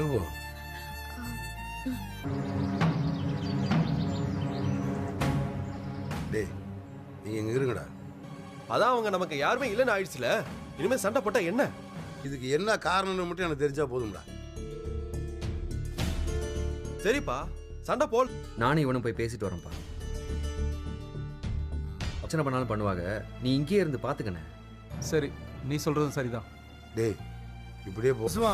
சொல்லுவோம் டேய் நீங்க எங்க இருங்கடா. அதான் அவங்க நமக்கு யாருமே இல்லைன்னு ஆயிடுச்சுல. இனிமே சண்டை போட்டா என்ன? இதுக்கு என்ன காரணம்னு மட்டும் எனக்கு தெரிஞ்சா போதும்டா. சரிப்பா சண்டை போல். நானும் இவனும் போய் பேசிட்டு வரேன்ப்பா பிரச்சனை பண்ணாலும் பண்ணுவாங்க. நீ இங்கேயே இருந்து பாத்துக்கண்ணே. சரி நீ சொல்றதும் சரிதான். டேய் இப்படியே போ. சும்மா.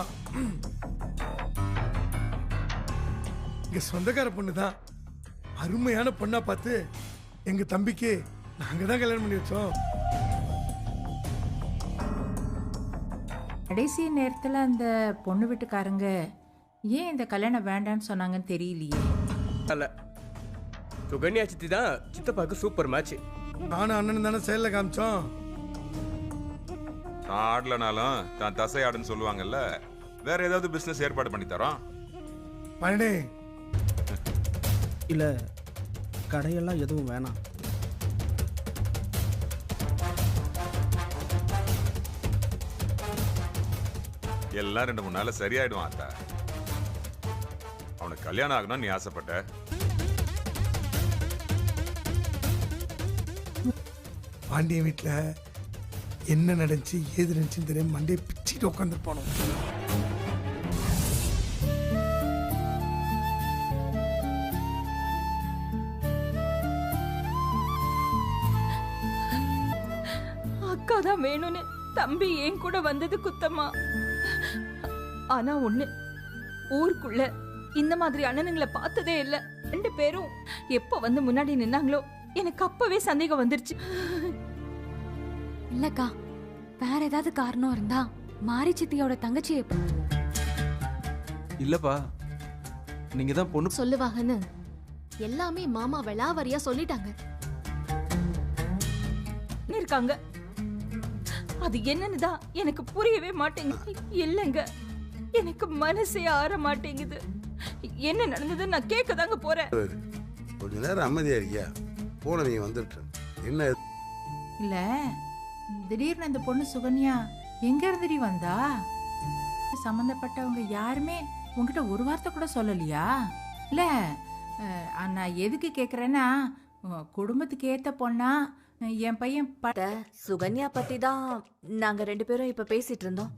இங்க சொந்தக்கார பொண்ணு தான் அருமையான பொண்ணா பார்த்து எங்க தம்பிக்கு நாங்க தான் கல்யாணம் பண்ணி வச்சோம். கடைசி நேரத்தில் அந்த பொண்ணு வீட்டுக்காரங்க ஏன் இந்த கல்யாணம் வேண்டான்னு சொன்னாங்கன்னு தெரியலையே. அல்ல சுகன்யா சித்தி தான் சித்தப்பாக்கு சூப்பர் மேட்ச் நானும் அண்ணனும் தானே செயலில் காமிச்சோம். நான் ஆடலனாலும் தான் தசை ஆடுன்னு சொல்லுவாங்கல்ல வேற ஏதாவது பிசினஸ் ஏற்பாடு பண்ணி தரோம். பழனி இல்லை கடையெல்லாம் எதுவும் வேணாம். எல்லாம் ரெண்டு மூணு நாள்ல சரியாயிடுவான் அத்தா. அவனுக்கு கல்யாணம் ஆகணும்னு நீ ஆசைப்பட்ட? பாண்டியன் வீட்டில் என்ன நடந்துச்சு ஏது நடந்துச்சுன்னு தெரியாம மண்டே பிச்சுட்டு உட்காந்துருப்பானோ தான் வேணும்னு. தம்பி என் கூட வந்தது குத்தமா? ஆனா ஒண்ணு ஊருக்குள்ள இந்த மாதிரி அண்ணனுங்களை பார்த்ததே இல்ல. ரெண்டு பேரும் எப்ப வந்து முன்னாடி நின்னாங்களோ எனக்கு அப்பவே சந்தேகம் வந்துருச்சு. இல்லக்கா வேற ஏதாவது காரணம் இருந்தா மாரி சித்தியோட தங்கச்சியை இல்லப்பா நீங்க தான் பொண்ணு சொல்லுவாங்கன்னு எல்லாமே மாமா விளாவரியா சொல்லிட்டாங்க. இருக்காங்க. அது என்னன்னு தான் எனக்கு புரியவே மாட்டேங்குது. இல்லைங்க எனக்கு மனசே ஆற மாட்டேங்குது. என்ன நடந்ததுன்னு நான் கேட்க தாங்க போறேன் கொஞ்ச நேரம் அமைதியா இருக்கியா? போனவங்க வந்துட்டு. என்ன இல்லை திடீர்னு அந்த பொண்ணு சுகன்யா எங்க இருந்துடி வந்தா? சம்மந்தப்பட்டவங்க யாருமே உங்ககிட்ட ஒரு வார்த்தை கூட சொல்லலையா? இல்ல நான் எதுக்கு கேக்குறேன்னா உன் குடும்பத்துக்கு ஏத்த பொண்ணா என் பையன் ப- சுகன்யா பத்தி தான் நாங்க ரெண்டு பேரும் இப்ப பேசிட்டு இருந்தோம்.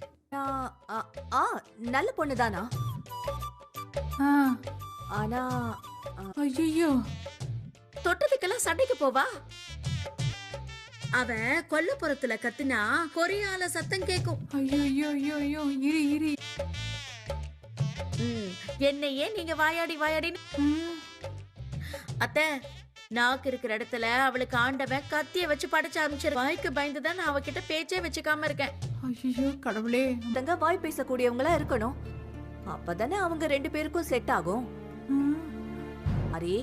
ஆ நல்ல பொண்ணுதானா ஆ, ஆனா ஐயையோ. தொட்டதுக்கெல்லாம் சண்டைக்கு போவா? அவன் கொல்லப்புறத்துல கத்துனா கொரியால சத்தம் கேக்கும். ஐயோ ஐயோ ஐயோ ஐயோ இரு. இரு என்னையே நீங்க வாயாடி வாயாடி ம், அத்தை நாக்கு இருக்கிற இடத்துல அவளுக்கு ஆண்டவன் கத்திய வச்சு படைச்சு அமைச்சிரு வாய்க்கு பயந்து தான் நான் அவகிட்ட பேச்சே வச்சுக்காம இருக்கேன். ஐயோ கடவுளே. தங்க வாய் பேசக்கூடியவங்களா இருக்கணும். அப்பதானே அவங்க ரெண்டு பேருக்கும் செட் ஆகும். மாறி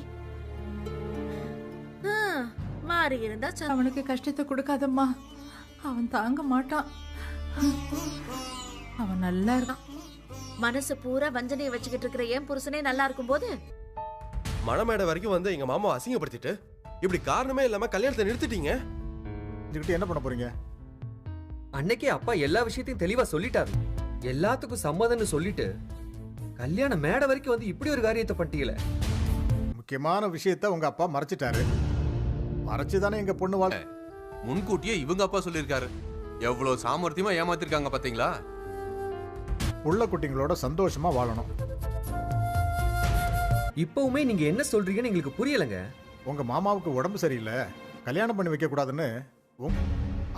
மாறி இருந்தா அவனுக்கு கஷ்டத்தை கொடுக்காதம்மா. அவன் தாங்க மாட்டான். அவன் நல்லா இருக்கான். மனசு பூரா வஞ்சனையை வச்சுக்கிட்டு இருக்கிற என் புருஷனே நல்லா இருக்கும்போது? மணமேடை வரைக்கும் வந்து எங்க மாமா அசிங்கப்படுத்திட்டு இப்படி காரணமே இல்லாம கல்யாணத்தை நிறுத்திட்டீங்க? இதுக்கிட்ட என்ன பண்ண போறீங்க? அன்னைக்கே அப்பா எல்லா விஷயத்தையும் தெளிவா சொல்லிட்டாரு. எல்லாத்துக்கும் சம்மதம்னு சொல்லிட்டு கல்யாண மேடை வரைக்கும் வந்து இப்படி ஒரு காரியத்தை பண்ணிட்டீங்களே. முக்கியமான விஷயத்த உங்க அப்பா மறைச்சிட்டாரு. மறைச்சு தானே எங்க பொண்ணு வாழ் முன்கூட்டியே இவங்க அப்பா சொல்லியிருக்காரு. எவ்வளவு சாமர்த்தியமா ஏமாத்திருக்காங்க பாத்தீங்களா? புள்ள குட்டிங்களோட சந்தோஷமா வாழணும். இப்பவுமே நீங்க என்ன சொல்றீங்கன்னு எங்களுக்கு புரியலங்க. உங்க மாமாவுக்கு உடம்பு சரியில்லை கல்யாணம் பண்ணி வைக்க கூடாதுன்னு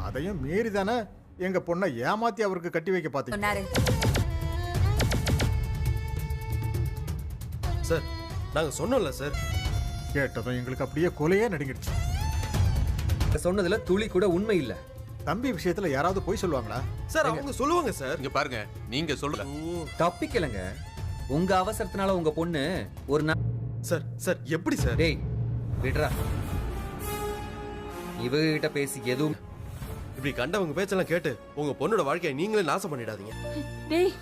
அதையும் மீறி தானே எங்க பொண்ணை ஏமாத்தி அவருக்கு கட்டி வைக்க பாத்தீங்க. சார் நாங்க சொன்னோம்ல சார். கேட்டதும் எங்களுக்கு அப்படியே கொலையே நடுங்கிடுச்சு. சொன்னதுல துளி கூட உண்மை இல்ல. தம்பி விஷயத்துல யாராவது போய் சொல்லுவாங்களா? சார் அவங்க சொல்லுவாங்க சார். இங்க பாருங்க நீங்க சொல்ற தப்பிக்கலங்க. உங்க அவசரத்தினால உங்க பொண்ணு ஒரு நாள் சார் சார் எப்படி சார்? டேய் விடுறா. இவகிட்ட பேசி எதுவும் இப்படி கண்டவங்க பேச்செல்லாம் கேட்டு உங்க பொண்ணோட வாழ்க்கையை நீங்களே நாசம் பண்ணிடாதீங்க. டேய்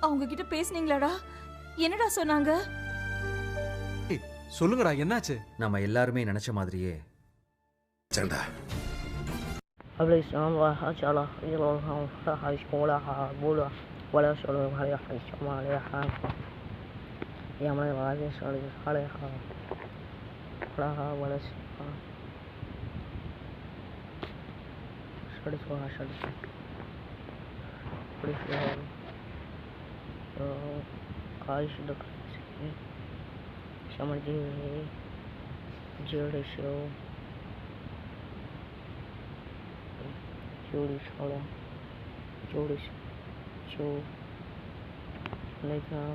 அவங்க கிட்ட பேசுனீங்களாடா? என்னடா சொன்னாங்க? சொல்லுங்கடா என்னாச்சு? நம்ம எல்லாருமே நினைச்ச மாதிரியே. சண்டா बड़ा शोर हमारे यहाँ हमारे यहाँ ये हमारे आवाज़ है शोर हमारे यहाँ बड़ा हाँ बड़ा शोर शोर शोर बड़ी शोर तो काश दुकान से समझिए जोड़ी शो जोड़ी so like how